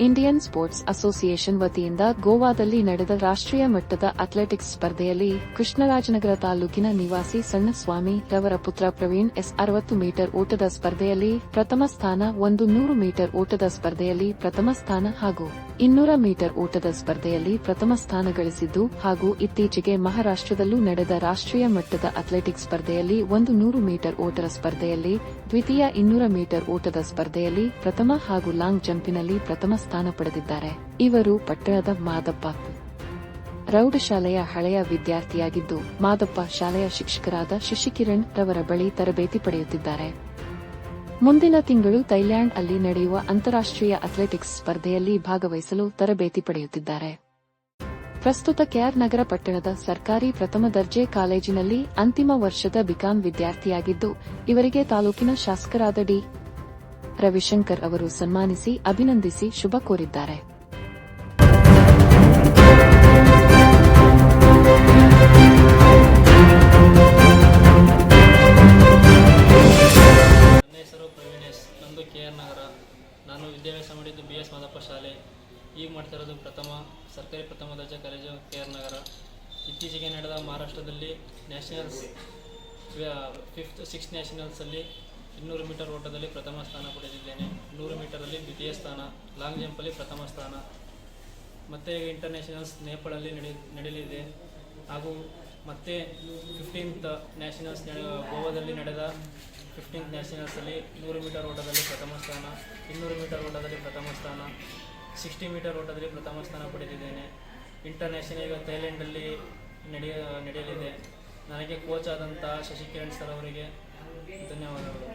Indian sports association ವತಿಯಿಂದ ಗೋವಾದಲ್ಲಿ ನಡೆದ ರಾಷ್ಟ್ರೀಯ ಮಟ್ಟದ ಅಥ್ಲೆಟಿಕ್ಸ್ ಸ್ಪರ್ಧೆಯಲ್ಲಿ ಕೃಷ್ಣರಾಜನಗರ ತಾಲೂಕಿನ ನಿವಾಸಿ ಸಣ್ಣಸ್ವಾಮಿ ರವರ ಪುತ್ರ ಪ್ರವೀಣ್ ಎಸ್ ಅರವತ್ತು ಮೀಟರ್ ಓಟದ ಸ್ಪರ್ಧೆಯಲ್ಲಿ ಪ್ರಥಮ ಸ್ಥಾನ, ಒಂದು ನೂರು ಮೀಟರ್ ಓಟದ ಸ್ಪರ್ಧೆಯಲ್ಲಿ ಪ್ರಥಮ ಸ್ಥಾನ ಹಾಗೂ ಇನ್ನೂರ ಮೀಟರ್ ಓಟದ ಸ್ಪರ್ಧೆಯಲ್ಲಿ ಪ್ರಥಮ ಸ್ಥಾನ ಗಳಿಸಿದ್ದು ಹಾಗೂ ಇತ್ತೀಚೆಗೆ ಮಹಾರಾಷ್ಟ್ರದಲ್ಲೂ ನಡೆದ ರಾಷ್ಟ್ರೀಯ ಮಟ್ಟದ ಅಥ್ಲೆಟಿಕ್ಸ್ ಸ್ಪರ್ಧೆಯಲ್ಲಿ ಒಂದು ನೂರು ಮೀಟರ್ ಓಟದ ಸ್ಪರ್ಧೆಯಲ್ಲಿ ದ್ವಿತೀಯ ಇನ್ನೂರ ಮೀಟರ್ ಓಟದ ಸ್ಪರ್ಧೆಯಲ್ಲಿ ಪ್ರಥಮ ಹಾಗೂ ಲಾಂಗ್ ಜಂಪಿನಲ್ಲಿ ಪ್ರಥಮ ಸ್ಥಾನ ಪಡೆದಿದ್ದಾರೆ. ಇವರು ಪಟ್ಟಣದ ಮಾದಪ್ಪ. ಪ್ರೌಢಶಾಲೆಯ ಹಳೆಯ ವಿದ್ಯಾರ್ಥಿಯಾಗಿದ್ದು, ಮಾದಪ್ಪ ಶಾಲೆಯ ಶಿಕ್ಷಕರಾದ ಶಶಿಕಿರಣ್ ರವರ ಬಳಿ ತರಬೇತಿ ಪಡೆಯುತ್ತಿದ್ದಾರೆ. ಮುಂದಿನ ತಿಂಗಳು ಥೈಲ್ಯಾಂಡ್ ಅಲ್ಲಿ ನಡೆಯುವ ಅಂತಾರಾಷ್ಟ್ರೀಯ ಅಥ್ಲೆಟಿಕ್ಸ್ ಸ್ಪರ್ಧೆಯಲ್ಲಿ ಭಾಗವಹಿಸಲು ತರಬೇತಿ ಪಡೆಯುತ್ತಿದ್ದಾರೆ. ಪ್ರಸ್ತುತ ಕೆಆರ್ ನಗರ ಪಟ್ಟಣದ ಸರ್ಕಾರಿ ಪ್ರಥಮ ದರ್ಜೆ ಕಾಲೇಜಿನಲ್ಲಿ ಅಂತಿಮ ವರ್ಷದ ಬಿಕಾಂ ವಿದ್ಯಾರ್ಥಿಯಾಗಿದ್ದು, ಇವರಿಗೆ ತಾಲೂಕಿನ ಶಾಸಕರಾದ ಡಿ. ರವಿಶಂಕರ್ ಅವರು ಸನ್ಮಾನಿಸಿ, ಅಭಿನಂದಿಸಿ ಶುಭ ಕೋರಿದ್ದಾರೆ. ನನ್ನ ಮಾದಪ್ಪ ಶಾಲೆ. ಈಗ ಮಾಡ್ತಾ ಇರೋದು ಪ್ರಥಮ, ಸರ್ಕಾರಿ ಪ್ರಥಮ ದರ್ಜೆ ಕಾಲೇಜು, ಕೆ ಆರ್ ನಗರ. ಇತ್ತೀಚೆಗೆ ನಡೆದ ಮಹಾರಾಷ್ಟ್ರದಲ್ಲಿ ನ್ಯಾಷನಲ್ಸ್ ಫಿಫ್ತ್ ಸಿಕ್ಸ್ ನ್ಯಾಷನಲ್ಸಲ್ಲಿ ಇನ್ನೂರು ಮೀಟರ್ ಓಟದಲ್ಲಿ ಪ್ರಥಮ ಸ್ಥಾನ ಪಡೆದಿದ್ದೇನೆ. ನೂರು ಮೀಟರಲ್ಲಿ ದ್ವಿತೀಯ ಸ್ಥಾನ, ಲಾಂಗ್ ಜಂಪಲ್ಲಿ ಪ್ರಥಮ ಸ್ಥಾನ. ಮತ್ತು ಇಂಟರ್ನ್ಯಾಷನಲ್ಸ್ ನೇಪಾಳಲ್ಲಿ ನಡೆ ನಡೆಯಲಿದೆ. ಹಾಗೂ ಮತ್ತೆ ಫಿಫ್ಟೀನ್ತ್ ನ್ಯಾಷನಲ್ಸ್ ಗೋವಾದಲ್ಲಿ ನಡೆದ ಫಿಫ್ಟೀನ್ತ್ ನ್ಯಾಷನಲ್ಸಲ್ಲಿ ನೂರು ಮೀಟರ್ ಓಟದಲ್ಲಿ ಪ್ರಥಮ ಸ್ಥಾನ, ಇನ್ನೂರು ಮೀಟರ್ ಓಟದಲ್ಲಿ ಪ್ರಥಮ ಸ್ಥಾನ. ಸಿಕ್ಸ್ಟಿ ಮೀಟರ್ ಓಟದಲ್ಲಿ ಪ್ರಥಮ ಸ್ಥಾನ ಪಡೆದಿದ್ದೇನೆ. ಇಂಟರ್ನ್ಯಾಷನಲ್ ಈಗ ಥೈಲ್ಯಾಂಡಲ್ಲಿ ನಡೆಯ, ನಡೆಯಲಿದೆ. ನನಗೆ ಕೋಚ್ ಆದಂತಹ ಶಶಿಕಿರಣ್ ಸರ್ ಅವರಿಗೆ ಧನ್ಯವಾದಗಳು.